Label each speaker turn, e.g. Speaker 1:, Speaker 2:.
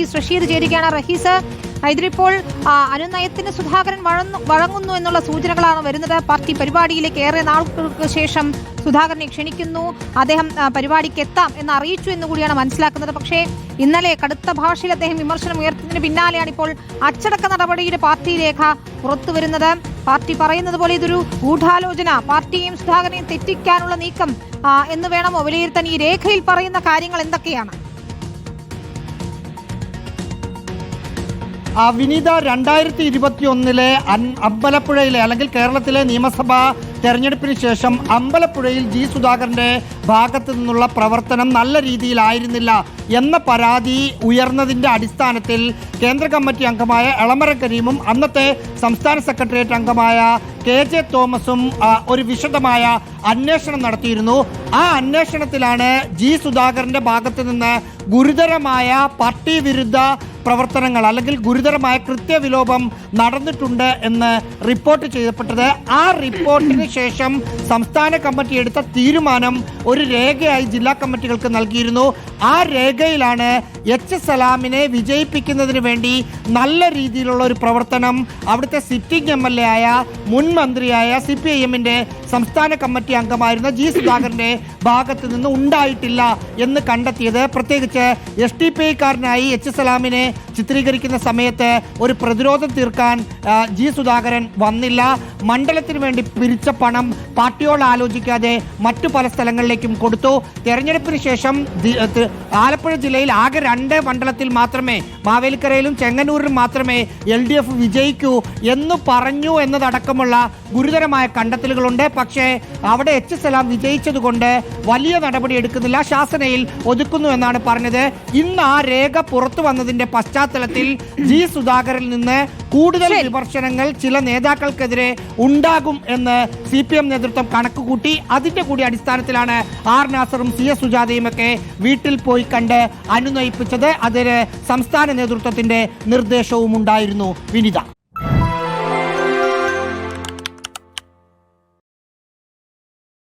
Speaker 1: റഹീസ് റഷീദ് ചേരുകയാണ്. റഹീസ് ഇതിലിപ്പോൾ അനുനയത്തിന് സുധാകരൻ വഴങ്ങുന്നു എന്നുള്ള സൂചനകളാണ് വരുന്നത്. പാർട്ടി പരിപാടിയിലേക്ക് ഏറെ നാളുകൾക്ക് ശേഷം സുധാകരനെ ക്ഷണിക്കുന്നു. അദ്ദേഹം പരിപാടിക്ക് എത്താം എന്ന് അറിയിച്ചു എന്ന് കൂടിയാണ് മനസ്സിലാക്കുന്നത്. പക്ഷേ ഇന്നലെ കടുത്ത ഭാഷയിൽ അദ്ദേഹം വിമർശനം ഉയർത്തിയതിന് പിന്നാലെയാണ് ഇപ്പോൾ അച്ചടക്ക നടപടിയുടെ പാർട്ടി രേഖ പുറത്തു വരുന്നത്. പാർട്ടി പറയുന്നത് പോലെ ഇതൊരു ഗൂഢാലോചന. പാർട്ടിയെയും സുധാകരനെയും തെറ്റിക്കാനുള്ള നീക്കം എന്ന് വേണമോ? വിലയിരുത്താൻ ഈ രേഖയിൽ പറയുന്ന കാര്യങ്ങൾ എന്തൊക്കെയാണ്?
Speaker 2: വിനീത രണ്ടായിരത്തി ഇരുപത്തി ഒന്നിലെ അമ്പലപ്പുഴയിലെ അല്ലെങ്കിൽ കേരളത്തിലെ നിയമസഭാ തെരഞ്ഞെടുപ്പിന് ശേഷം അമ്പലപ്പുഴയിൽ ജി സുധാകരന്റെ ഭാഗത്തു നിന്നുള്ള പ്രവർത്തനം നല്ല രീതിയിലായിരുന്നില്ല എന്ന പരാതി ഉയർന്നതിന്റെ അടിസ്ഥാനത്തിൽ കേന്ദ്ര കമ്മിറ്റി അംഗമായ എളമര കരീമും അന്നത്തെ സംസ്ഥാന സെക്രട്ടേറിയറ്റ് അംഗമായ കെ ജെ തോമസും ഒരു വിശദമായ അന്വേഷണം നടത്തിയിരുന്നു. ആ അന്വേഷണത്തിലാണ് ജി സുധാകരന്റെ ഭാഗത്തു നിന്ന് ഗുരുതരമായ പാർട്ടി വിരുദ്ധ പ്രവർത്തനങ്ങൾ അല്ലെങ്കിൽ ഗുരുതരമായ കൃത്യവിലോപം നടന്നിട്ടുണ്ട് എന്ന് റിപ്പോർട്ട് ചെയ്യപ്പെട്ടത്. ആ റിപ്പോർട്ടിന് ശേഷം സംസ്ഥാന കമ്മിറ്റി എടുത്ത തീരുമാനം ഒരു രേഖയായി ജില്ലാ കമ്മിറ്റികൾക്ക് നൽകിയിരുന്നു. ആ രേഖയിലാണ് എച്ച് സലാമിനെ വിജയിപ്പിക്കുന്നതിന് വേണ്ടി നല്ല രീതിയിലുള്ള ഒരു പ്രവർത്തനം അവിടുത്തെ സിറ്റിംഗ് എം എൽ എ ആയ മുൻ മന്ത്രിയായ സി പി ഐ എമ്മിന്റെ സംസ്ഥാന കമ്മിറ്റി അംഗമായിരുന്ന ജി സുധാകരന്റെ ഭാഗത്ത് നിന്ന് ഉണ്ടായിട്ടില്ല എന്ന് കണ്ടെത്തിയത് പ്രത്യേകിച്ച് എസ് ടി പി ഐക്കാരനായി എച്ച് സലാമിനെ ചിത്രീകരിക്കുന്ന സമയത്ത് ഒരു പ്രതിരോധം തീർക്കാൻ ജി സുധാകരൻ വന്നില്ല. മണ്ഡലത്തിന് വേണ്ടി പിരിച്ച പണം പാർട്ടിയോട് ആലോചിക്കാതെ മറ്റു പല സ്ഥലങ്ങളിലേക്കും കൊടുത്തു. തെരഞ്ഞെടുപ്പിന് ശേഷം ആലപ്പുഴ ജില്ലയിൽ ആകെ രണ്ട് മണ്ഡലത്തിൽ മാത്രമേ മാവേലിക്കരയിലും ചെങ്ങന്നൂരിലും മാത്രമേ എൽ ഡി എഫ് വിജയിക്കൂ എന്ന് പറഞ്ഞു എന്നതടക്കമുള്ള ഗുരുതരമായ കണ്ടെത്തലുകളുണ്ട്. പക്ഷേ അവിടെ എച്ച് സലാം വിജയിച്ചതുകൊണ്ട് വലിയ നടപടി എടുക്കുന്നില്ല. ശാസനയിൽ ഒതുക്കുന്നു എന്നാണ് പറഞ്ഞത്. ഇന്ന് ആ രേഖ പുറത്തു വന്നതിന്റെ പശ്ചാത്തലത്തിൽ ജി സുധാകരനിൽ നിന്ന് കൂടുതൽ വിമർശനങ്ങൾ ചില നേതാക്കൾക്കെതിരെ ഉണ്ടാകും എന്ന് സി പി എം നേതൃത്വം കണക്കുകൂട്ടി. അതിന്റെ കൂടി അടിസ്ഥാനത്തിലാണ് ആർ നാസറും സി എസ് സുജാതയും ഒക്കെ വീട്ടിൽ പോയി കണ്ട് അനുനയിപ്പിച്ചത്. അതിന് സംസ്ഥാന നേതൃത്വത്തിന്റെ നിർദ്ദേശവും ഉണ്ടായിരുന്നു വിനിത.